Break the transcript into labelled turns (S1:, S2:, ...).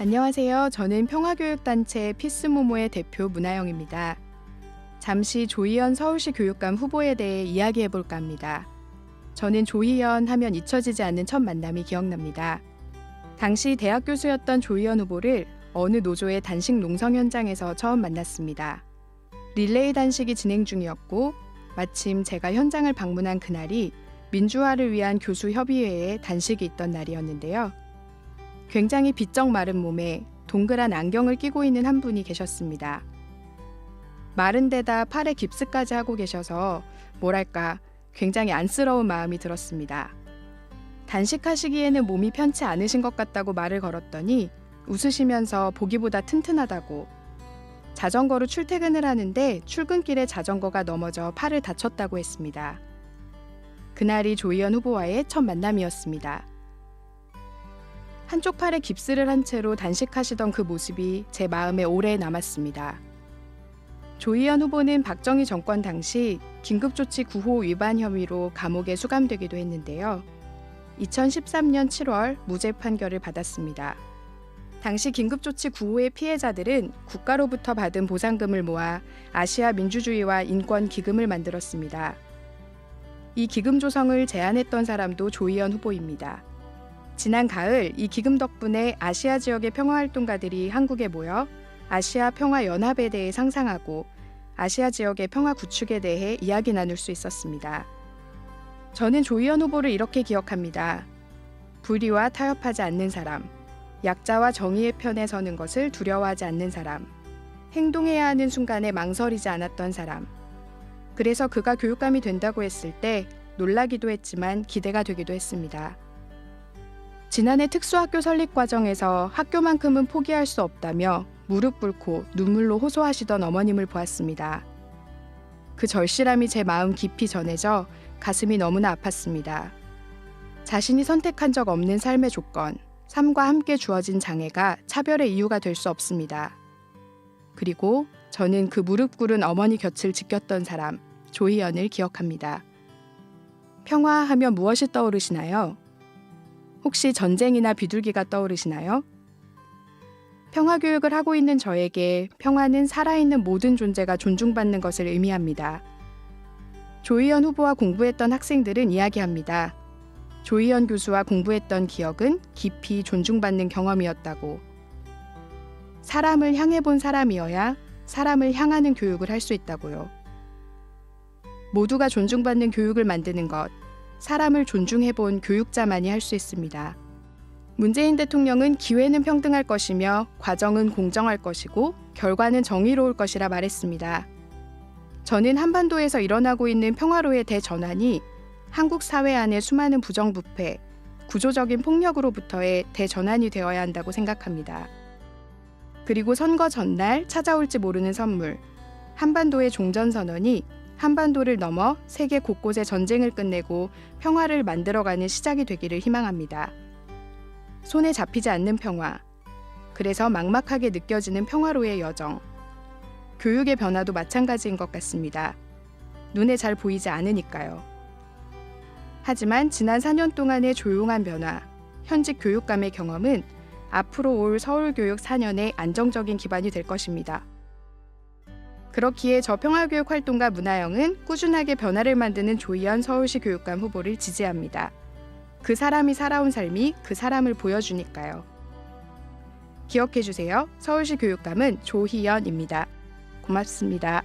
S1: 안녕하세요. 저는 평화교육단체 피스모모의 대표 문하영입니다. 잠시 조희연 서울시 교육감 후보에 대해 이야기해 볼까 합니다. 저는 조희연 하면 잊혀지지 않는 첫 만남이 기억납니다. 당시 대학 교수였던 조희연 후보를 어느 노조의 단식 농성 현장에서 처음 만났습니다. 릴레이 단식이 진행 중이었고 마침 제가 현장을 방문한 그날이 민주화를 위한 교수 협의회에 단식이 있던 날이었는데요. 굉장히 비쩍 마른 몸에 동그란 안경을 끼고 있는 한 분이 계셨습니다. 마른 데다 팔에 깁스까지 하고 계셔서 뭐랄까 굉장히 안쓰러운 마음이 들었습니다. 단식하시기에는 몸이 편치 않으신 것 같다고 말을 걸었더니 웃으시면서 보기보다 튼튼하다고 자전거로 출퇴근을 하는데 출근길에 자전거가 넘어져 팔을 다쳤다고 했습니다. 그날이 조희연 후보와의 첫 만남이었습니다. 한쪽 팔에 깁스를 한 채로 단식하시던 그 모습이 제 마음에 오래 남았습니다. 조희연 후보는 박정희 정권 당시 긴급조치 9호 위반 혐의로 감옥에 수감되기도 했는데요. 2013년 7월 무죄 판결을 받았습니다. 당시 긴급조치 9호의 피해자들은 국가로부터 받은 보상금을 모아 아시아 민주주의와 인권 기금을 만들었습니다. 이 기금 조성을 제안했던 사람도 조희연 후보입니다. 지난 가을 이 기금 덕분에 아시아 지역의 평화 활동가들이 한국에 모여 아시아 평화 연합에 대해 상상하고 아시아 지역의 평화 구축에 대해 이야기 나눌 수 있었습니다. 저는 조희연 후보를 이렇게 기억합니다. 불의와 타협하지 않는 사람, 약자와 정의의 편에 서는 것을 두려워하지 않는 사람, 행동해야 하는 순간에 망설이지 않았던 사람. 그래서 그가 교육감이 된다고 했을 때 놀라기도 했지만 기대가 되기도 했습니다. 지난해 특수학교 설립 과정에서 학교만큼은 포기할 수 없다며 무릎 꿇고 눈물로 호소하시던 어머님을 보았습니다. 그 절실함이 제 마음 깊이 전해져 가슴이 너무나 아팠습니다. 자신이 선택한 적 없는 삶의 조건, 삶과 함께 주어진 장애가 차별의 이유가 될 수 없습니다. 그리고 저는 그 무릎 꿇은 어머니 곁을 지켰던 사람, 조희연을 기억합니다. 평화하면 무엇이 떠오르시나요? 혹시 전쟁이나 비둘기가 떠오르시나요? 평화 교육을 하고 있는 저에게 평화는 살아있는 모든 존재가 존중받는 것을 의미합니다. 조희연 후보와 공부했던 학생들은 이야기합니다. 조희연 교수와 공부했던 기억은 깊이 존중받는 경험이었다고. 사람을 향해 본 사람이어야 사람을 향하는 교육을 할 수 있다고요. 모두가 존중받는 교육을 만드는 것, 사람을 존중해 본 교육자만이 할 수 있습니다. 문재인 대통령은 기회는 평등할 것이며 과정은 공정할 것이고 결과는 정의로울 것이라 말했습니다. 저는 한반도에서 일어나고 있는 평화로의 대전환이 한국 사회 안의 수많은 부정부패, 구조적인 폭력으로부터의 대전환이 되어야 한다고 생각합니다. 그리고 선거 전날 찾아올지 모르는 선물, 한반도의 종전선언이 한반도를 넘어 세계 곳곳의 전쟁을 끝내고 평화를 만들어가는 시작이 되기를 희망합니다. 손에 잡히지 않는 평화. 그래서 막막하게 느껴지는 평화로의 여정. 교육의 변화도 마찬가지인 것 같습니다. 눈에 잘 보이지 않으니까요. 하지만 지난 4년 동안의 조용한 변화, 현직 교육감의 경험은 앞으로 올 서울교육 4년의 안정적인 기반이 될 것입니다. 그렇기에 저 평화교육 활동가 문하영은 꾸준하게 변화를 만드는 조희연 서울시 교육감 후보를 지지합니다. 그 사람이 살아온 삶이 그 사람을 보여주니까요. 기억해 주세요. 서울시 교육감은 조희연입니다. 고맙습니다.